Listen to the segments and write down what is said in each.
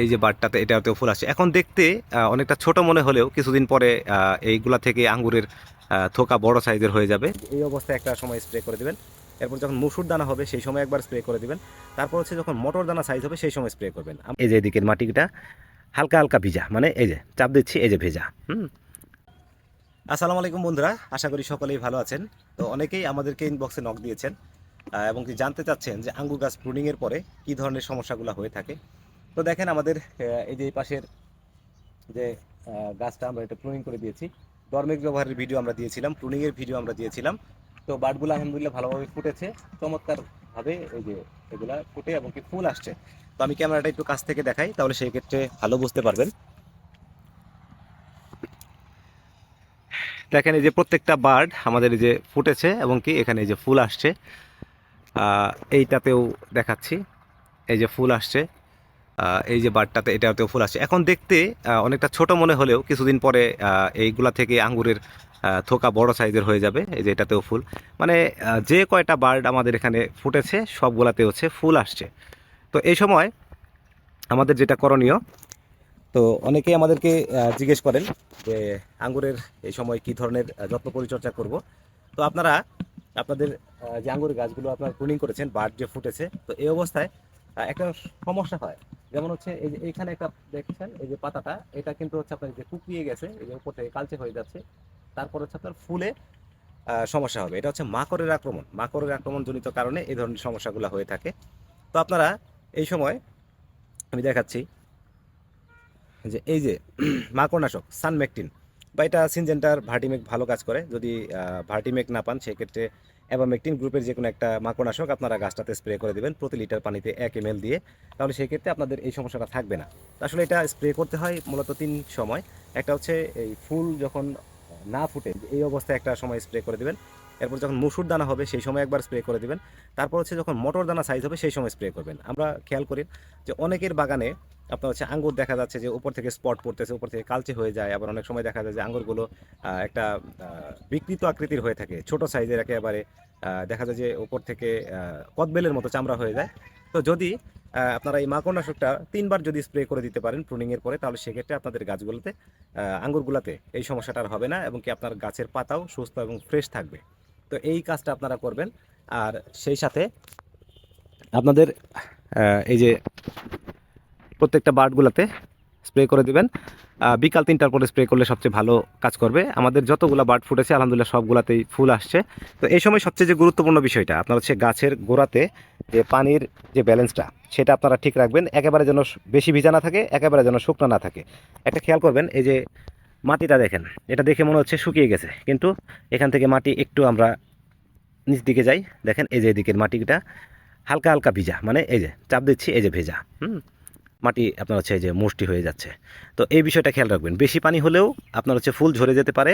এই যে বারটাতে এটাতেও ফুল আসছে। এখন দেখতে অনেকটা ছোট মনে হলেও কিছুদিন পরে এইগুলা থেকে আঙ্গুরের থোকা বড় সাইজের হয়ে যাবে। এই অবস্থায় একটা সময় স্প্রে করে দিবেন। এরপর যখন মুসুর দানা হবে, সেই সময় একবার স্প্রে করে দিবেন। তারপর হচ্ছে যখন মটর দানা সাইজ হবে, সেই সময় স্প্রে করবেন। এই যে এদিকের মাটিটা, হালকা হালকা ভিজা মানে এই যে, চাপ দিচ্ছি, এই যে ভেজা, হুম? আসসালামু আলাইকুম বন্ধুরা, আশা করি সকলেই ভালো আছেন। তো অনেকেই আমাদেরকে ইনবক্সে নক দিয়েছেন এবং কি জানতে চাচ্ছেন যে আঙ্গুর গাছ প্রুনিংয়ের পরে কী ধরনের সমস্যাগুলো হয়ে থাকে। তো দেখেন আমাদের এই যে পাশের যে গাছটা আমরা এটা প্রুনিং করে দিয়েছি। ডরমেক ব্যবহারের ভিডিও আমরা দিয়েছিলাম প্রুনিংয়ের ভিডিও আমরা দিয়েছিলাম। তো বাটগুলো আলহামদুলিল্লাহ ভালোভাবে ফুটেছে চমৎকার ভাবে এই যে এগুলা ফুটে এবং কি ফুল আসছে। তো আমি ক্যামেরাটা একটু কাছ থেকে দেখাই, তাহলে সেই ক্ষেত্রে ভালো বুঝতে পারবেন। দেখেন এই যে প্রত্যেকটা বার্ড আমাদের এই যে ফুটেছে এবং কি এখানে এই যে ফুল আসছে। এইটাতেও দেখাচ্ছি, এই যে ফুল আসছে। এই যে বার্ডটাতে এটাতেও ফুল আসছে। এখন দেখতে অনেকটা ছোট মনে হলেও কিছুদিন পরে এইগুলা থেকে আঙ্গুরের থোকা বড় সাইজের হয়ে যাবে, এই যে এটাতেও ফুল। মানে যে কয়টা বার্ড আমাদের এখানে ফুটেছে, সবগুলাতে হচ্ছে ফুল আসছে। তো এই সময় আমাদের যেটা করণীয়, তো অনেকেই আমাদেরকে জিজ্ঞেস করেন যে আঙ্গুরের এই সময় কি ধরনের যত্ন পরিচর্যা করব। তো আপনারা, আপনাদের যে আঙ্গুরের গাছগুলো আপনারা প্রুনিং করেছেন, বার্ড যে ফুটেছে, তো এই অবস্থায় একটা সমস্যা হয়। যেমন হচ্ছে এই যে এইখানে একটা দেখছেন, এই যে পাতাটা, এটা কিন্তু হচ্ছে আপনার যে কুকড়িয়ে গেছে, এই যে উপর থেকে কালচে হয়ে যাচ্ছে। তারপর হচ্ছে আপনার ফুলে সমস্যা হবে। এটা হচ্ছে মাকড়ের আক্রমণ। মাকড়ের আক্রমণজনিত কারণে এই ধরনের সমস্যাগুলো হয়ে থাকে। তো আপনারা এই সময় আমি দেখাচ্ছি যে এই যে মাকড়নাশক, সানমেকটিন, বা এটা সিনজেন্টার ভার্টিমেক ভালো কাজ করে। যদি ভার্টিমেক না পান, সেক্ষেত্রে অ্যাবামেকটিন গ্রুপের যে কোনো একটা মাকড়নাশক আপনারা গাছটাতে স্প্রে করে দেবেন প্রতি লিটার পানিতে এক এম দিয়ে, তাহলে সেই ক্ষেত্রে আপনাদের এই সমস্যাটা থাকবে না। আসলে এটা স্প্রে করতে হয় মূলত তিন সময়। একটা হচ্ছে এই ফুল যখন না ফুটে, এই অবস্থায় একটা সময় স্প্রে করে দেবেন। এরপর যখন মুসুর দানা হবে, সেই সময় একবার স্প্রে করে দেবেন। তারপর হচ্ছে যখন মটর দানা সাইজ হবে, সেই সময় স্প্রে করবেন। আমরা খেয়াল করি যে অনেকের বাগানে আপনার হচ্ছে আঙ্গুর দেখা যাচ্ছে যে উপর থেকে স্পট পড়তেছে, উপর থেকে কালচে হয়ে যায়। আবার অনেক সময় দেখা যায় যে আঙ্গুরগুলো একটা বিকৃত আকৃতির হয়ে থাকে, ছোট সাইজের একেবারে। দেখা যায় যে উপর থেকে কদবেলের মতো চামড়া হয়ে যায়। তো যদি আপনারা এই মাকড়নাশকটা তিনবার যদি স্প্রে করে দিতে পারেন প্রুনিংয়ের পরে, তাহলে সেক্ষেত্রে আপনাদের গাছগুলোতে আঙ্গুরগুলোতে এই সমস্যাটা আর হবে না এবং কি আপনার গাছের পাতাও সুস্থ এবং ফ্রেশ থাকবে। তো এই কাজটা আপনারা করবেন। আর সেই সাথে আপনাদের এই যে প্রত্যেকটা বার্ডগুলোতে স্প্রে করে দিবেন। বিকাল তিনটার পরে স্প্রে করলে সবচেয়ে ভালো কাজ করবে। আমাদের যতগুলো বার্ড ফুটেছে আলহামদুলিল্লাহ সবগুলাতেই ফুল আসছে। তো এই সময় সবচেয়ে যে গুরুত্বপূর্ণ বিষয়টা, আপনার হচ্ছে গাছের গোড়াতে যে পানির যে ব্যালেন্সটা, সেটা আপনারা ঠিক রাখবেন। একেবারে যেন বেশি ভিজা না থাকে, একেবারে যেন শুকনো না থাকে। একটা খেয়াল করবেন, এই যে মাটিটা দেখেন, এটা দেখে মনে হচ্ছে শুকিয়ে গেছে। কিন্তু এখান থেকে মাটি একটু আমরা নিচ দিকে যাই। দেখেন, এই যে এদিকের মাটিটা হালকা হালকা ভিজা মানে এই যে চাপ দিচ্ছি, এই যে ভেজা। হুম? মাটি আপনার হচ্ছে যে মুষ্টি হয়ে যাচ্ছে। তো এই বিষয়টা খেয়াল রাখবেন। বেশি পানি হলেও আপনার হচ্ছে ফুল ঝরে যেতে পারে,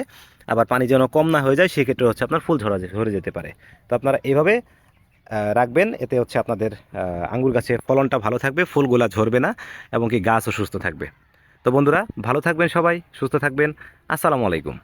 আবার পানি যেন কম না হয়ে যায়, সেক্ষেত্রে হচ্ছে আপনার ফুল ঝরা ঝরে যেতে পারে। তো আপনারা এভাবে রাখবেন, এতে হচ্ছে আপনাদের আঙ্গুর গাছের ফলনটা ভালো থাকবে, ফুলগুলা ঝরবে না, এবং কি গাছও সুস্থ থাকবে। তো বন্ধুরা, ভালো থাকবেন সবাই, সুস্থ থাকবেন। আসসালামু আলাইকুম।